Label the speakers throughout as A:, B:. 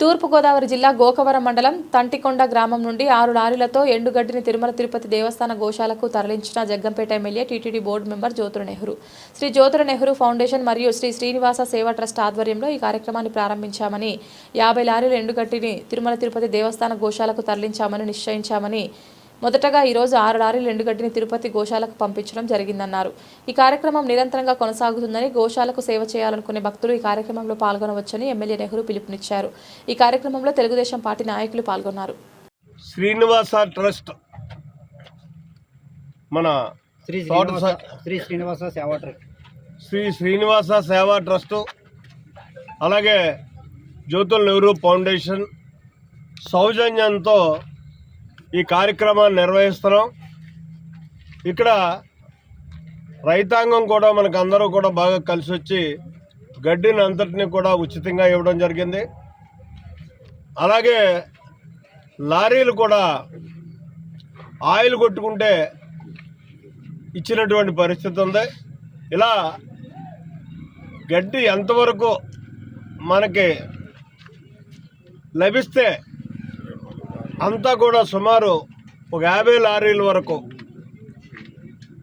A: తూర్పుగోదావరి జిల్లా గోకవరం మండలం తంటికొండ గ్రామం నుండి ఆరు లారీలతో ఎండుగడ్డిని తిరుమల తిరుపతి దేవస్థాన గోశాలకు తరలించిన Jaggampeta MLA TTD board member Jyothula Nehru. Shri Jyothula Nehru foundation మరియు శ్రీ శ్రీనివాస సేవా ట్రస్ట్ ఆధ్వర్యంలో ఈ కార్యక్రమాన్ని ప్రారంభించామని యాభై లారీల ఎండుగడ్డిని తిరుమల తిరుపతి దేవస్థాన గోశాలకు తరలించామని నిశ్చయించామని మొదటగా ఈరోజు ఆరు లారీలు ఎండుగడ్డిని తిరుపతి గోశాలకు పంపించడం జరిగిందన్నారు. ఈ కార్యక్రమం నిరంతరంగా కొనసాగుతుందని గోశాలకు సేవ చేయాలనుకునే భక్తులు ఈ కార్యక్రమంలో పాల్గొనవచ్చని ఎమ్మెల్యే నెహ్రూ పిలుపునిచ్చారు. ఈ కార్యక్రమంలో తెలుగుదేశం పార్టీ నాయకులు పాల్గొన్నారు.
B: శ్రీనివాస ట్రస్ట్ మన
C: శ్రీ శ్రీనివాస
B: స-
C: శ్రీ శ్రీనివాస సేవా ట్రస్ట్.
B: శ్రీ శ్రీనివాస సేవా ట్రస్టు అలాగే జ్యోతుల్ నెహ్రూ ఫౌండేషన్ సౌజన్యంతో ఈ కార్యక్రమాన్ని నిర్వహిస్తున్నాం. ఇక్కడ రైతాంగం కూడా మనకు అందరూ కూడా బాగా కలిసి వచ్చి గడ్డిని అంతటిని కూడా ఉచితంగా ఇవ్వడం జరిగింది. అలాగే లారీలు కూడా ఆయిల్ కొట్టుకుంటే ఇచ్చినటువంటి పరిస్థితి ఉంది. ఇలా గడ్డి ఎంతవరకు మనకి లభిస్తే అంతా కూడా సుమారు ఒక యాభై లారీల వరకు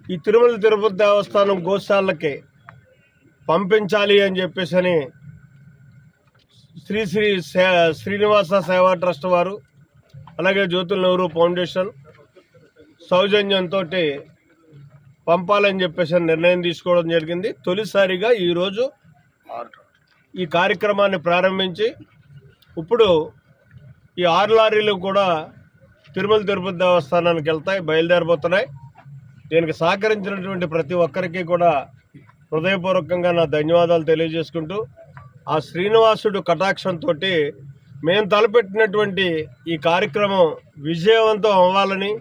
B: ఈ తిరుమల తిరుపతి దేవస్థానం గోశాలకి పంపించాలి అని చెప్పేసి అని శ్రీ శ్రీ సే- శ్రీనివాస సేవా ట్రస్ట్ వారు అలాగే జ్యోతుల నెహ్రూ ఫౌండేషన్ సౌజన్యంతో పంపాలని చెప్పేసి నిర్ణయం తీసుకోవడం జరిగింది. తొలిసారిగా ఈరోజు ఈ కార్యక్రమాన్ని ప్రారంభించి ఇప్పుడు ఈ ఆరు లారీలు కూడా తిరుమల తిరుపతి దేవస్థానానికి వెళ్తాయి బయలుదేరబోతున్నాయి. దీనికి సహకరించినటువంటి ప్రతి ఒక్కరికి కూడా హృదయపూర్వకంగా నా ధన్యవాదాలు తెలియజేసుకుంటూ ఆ శ్రీనివాసుడు కటాక్షంతో మేము తలపెట్టినటువంటి ఈ కార్యక్రమం విజయవంతం అవ్వాలని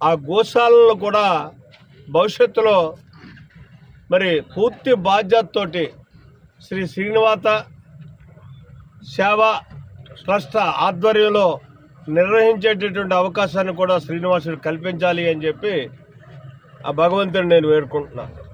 B: ఆ గోశాలను కూడా భవిష్యత్తులో మరి పూర్తి బాధ్యతతోటి శ్రీ శ్రీనివాస సేవ ట్రస్ట్ ఆధ్వర్యంలో నిర్వహించేటటువంటి అవకాశాన్ని కూడా శ్రీనివాసుడు కల్పించాలి అని చెప్పి ఆ భగవంతుని నేను వేడుకుంటున్నాను.